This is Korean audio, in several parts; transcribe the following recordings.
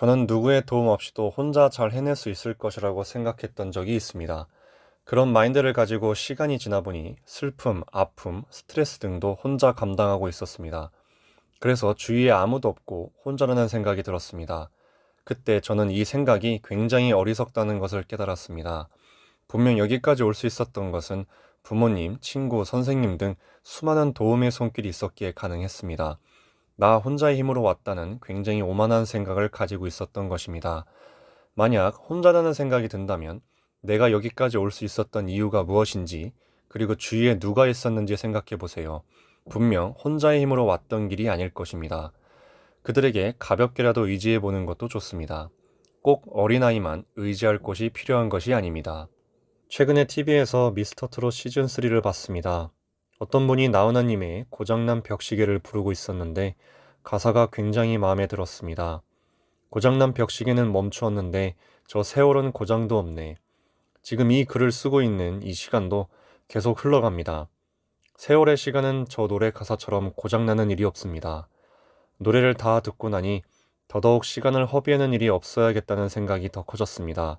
저는 누구의 도움 없이도 혼자 잘 해낼 수 있을 것이라고 생각했던 적이 있습니다. 그런 마인드를 가지고 시간이 지나 보니 슬픔, 아픔, 스트레스 등도 혼자 감당하고 있었습니다. 그래서 주위에 아무도 없고 혼자라는 생각이 들었습니다. 그때 저는 이 생각이 굉장히 어리석다는 것을 깨달았습니다. 분명 여기까지 올 수 있었던 것은 부모님, 친구, 선생님 등 수많은 도움의 손길이 있었기에 가능했습니다. 나 혼자의 힘으로 왔다는 굉장히 오만한 생각을 가지고 있었던 것입니다. 만약 혼자라는 생각이 든다면 내가 여기까지 올 수 있었던 이유가 무엇인지 그리고 주위에 누가 있었는지 생각해 보세요. 분명 혼자의 힘으로 왔던 길이 아닐 것입니다. 그들에게 가볍게라도 의지해 보는 것도 좋습니다. 꼭 어린아이만 의지할 곳이 필요한 것이 아닙니다. 최근에 TV에서 미스터 트롯 시즌 3를 봤습니다. 어떤 분이 나훈아님의 고장난 벽시계를 부르고 있었는데 가사가 굉장히 마음에 들었습니다. 고장난 벽시계는 멈추었는데 저 세월은 고장도 없네. 지금 이 글을 쓰고 있는 이 시간도 계속 흘러갑니다. 세월의 시간은 저 노래 가사처럼 고장나는 일이 없습니다. 노래를 다 듣고 나니 더더욱 시간을 허비하는 일이 없어야겠다는 생각이 더 커졌습니다.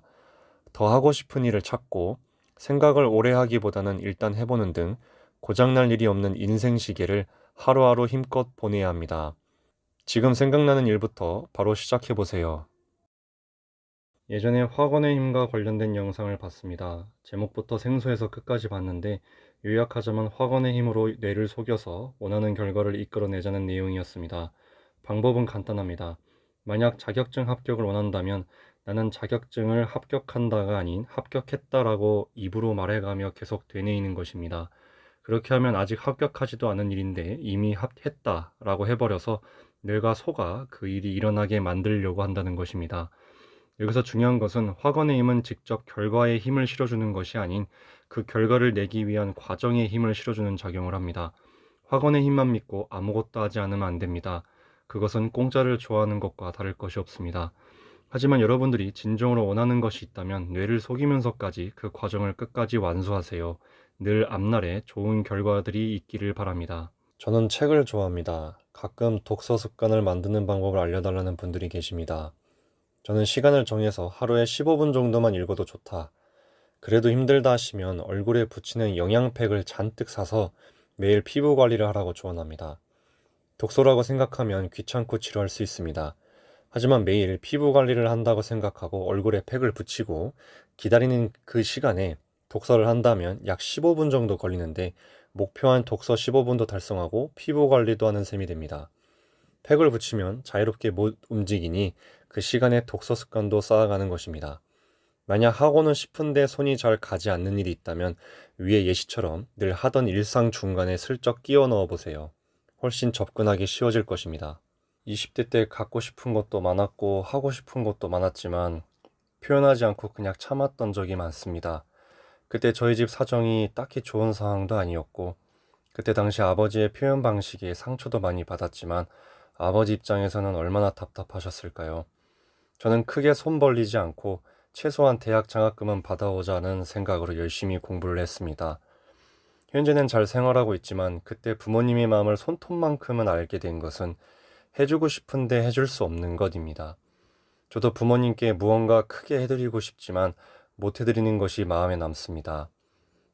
더 하고 싶은 일을 찾고 생각을 오래 하기보다는 일단 해보는 등 고장날 일이 없는 인생 시계를 하루하루 힘껏 보내야 합니다. 지금 생각나는 일부터 바로 시작해 보세요. 예전에 확언의 힘과 관련된 영상을 봤습니다. 제목부터 생소해서 끝까지 봤는데 요약하자면 확언의 힘으로 뇌를 속여서 원하는 결과를 이끌어내자는 내용이었습니다. 방법은 간단합니다. 만약 자격증 합격을 원한다면 나는 자격증을 합격한다가 아닌 합격했다라고 입으로 말해가며 계속 되뇌이는 것입니다. 그렇게 하면 아직 합격하지도 않은 일인데 이미 합했다라고 해버려서 뇌가 속아 그 일이 일어나게 만들려고 한다는 것입니다. 여기서 중요한 것은 확언의 힘은 직접 결과에 힘을 실어주는 것이 아닌 그 결과를 내기 위한 과정에 힘을 실어주는 작용을 합니다. 확언의 힘만 믿고 아무것도 하지 않으면 안 됩니다. 그것은 공짜를 좋아하는 것과 다를 것이 없습니다. 하지만 여러분들이 진정으로 원하는 것이 있다면 뇌를 속이면서까지 그 과정을 끝까지 완수하세요. 늘 앞날에 좋은 결과들이 있기를 바랍니다. 저는 책을 좋아합니다. 가끔 독서 습관을 만드는 방법을 알려달라는 분들이 계십니다. 저는 시간을 정해서 하루에 15분 정도만 읽어도 좋다. 그래도 힘들다 하시면 얼굴에 붙이는 영양팩을 잔뜩 사서 매일 피부 관리를 하라고 조언합니다. 독서라고 생각하면 귀찮고 지루할 수 있습니다. 하지만 매일 피부 관리를 한다고 생각하고 얼굴에 팩을 붙이고 기다리는 그 시간에 독서를 한다면 약 15분 정도 걸리는데 목표한 독서 15분도 달성하고 피부 관리도 하는 셈이 됩니다. 팩을 붙이면 자유롭게 못 움직이니 그 시간에 독서 습관도 쌓아가는 것입니다. 만약 하고는 싶은데 손이 잘 가지 않는 일이 있다면 위의 예시처럼 늘 하던 일상 중간에 슬쩍 끼워 넣어 보세요. 훨씬 접근하기 쉬워질 것입니다. 20대 때 갖고 싶은 것도 많았고 하고 싶은 것도 많았지만 표현하지 않고 그냥 참았던 적이 많습니다. 그때 저희 집 사정이 딱히 좋은 상황도 아니었고 그때 당시 아버지의 표현 방식에 상처도 많이 받았지만 아버지 입장에서는 얼마나 답답하셨을까요? 저는 크게 손 벌리지 않고 최소한 대학 장학금은 받아오자는 생각으로 열심히 공부를 했습니다. 현재는 잘 생활하고 있지만 그때 부모님의 마음을 손톱만큼은 알게 된 것은 해주고 싶은데 해줄 수 없는 것입니다. 저도 부모님께 무언가 크게 해드리고 싶지만 못 해드리는 것이 마음에 남습니다.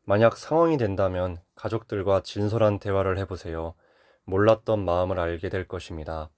만약 상황이 된다면 가족들과 진솔한 대화를 해보세요. 몰랐던 마음을 알게 될 것입니다.